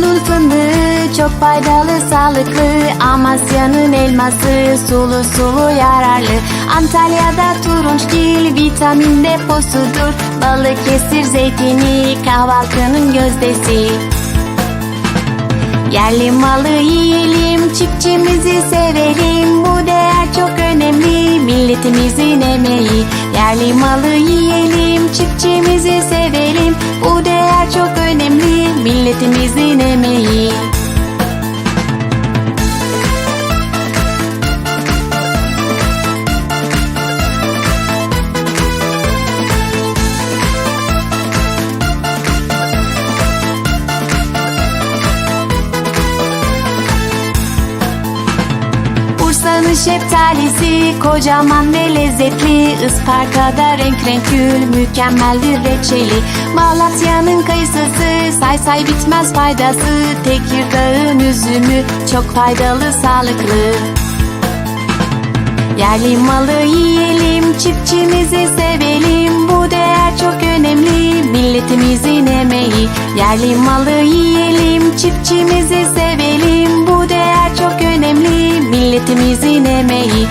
fındığı çok faydalı sağlıklı. Amasya'nın elması sulu sulu yararlı. Antalya'da turunçgil vitamin deposudur. Balıkesir zeytini kahvaltının gözdesi. Yerli malı yiyelim, çiftçimizi sevelim. Bu değer çok önemli, milletimizin emeği. Yerli malı yiyelim, çiftçimizi sevelim. Bu değer çok önemli, milletimizin emeği Bursa'nın şeftalisi kocaman ve lezzetli Isparta'da renk renk gül mükemmeldir reçeli. Malatya'nın kayısısı say say bitmez faydası Tekirdağ'ın üzümü çok faydalı sağlıklı. Yerli malı yiyelim, çiftçimizi sevelim Bu değer çok önemli, milletimizin emeği. Yerli malı yiyelim, çiftçimizi sevelim Bu değer çok önemli, milletimizin emeği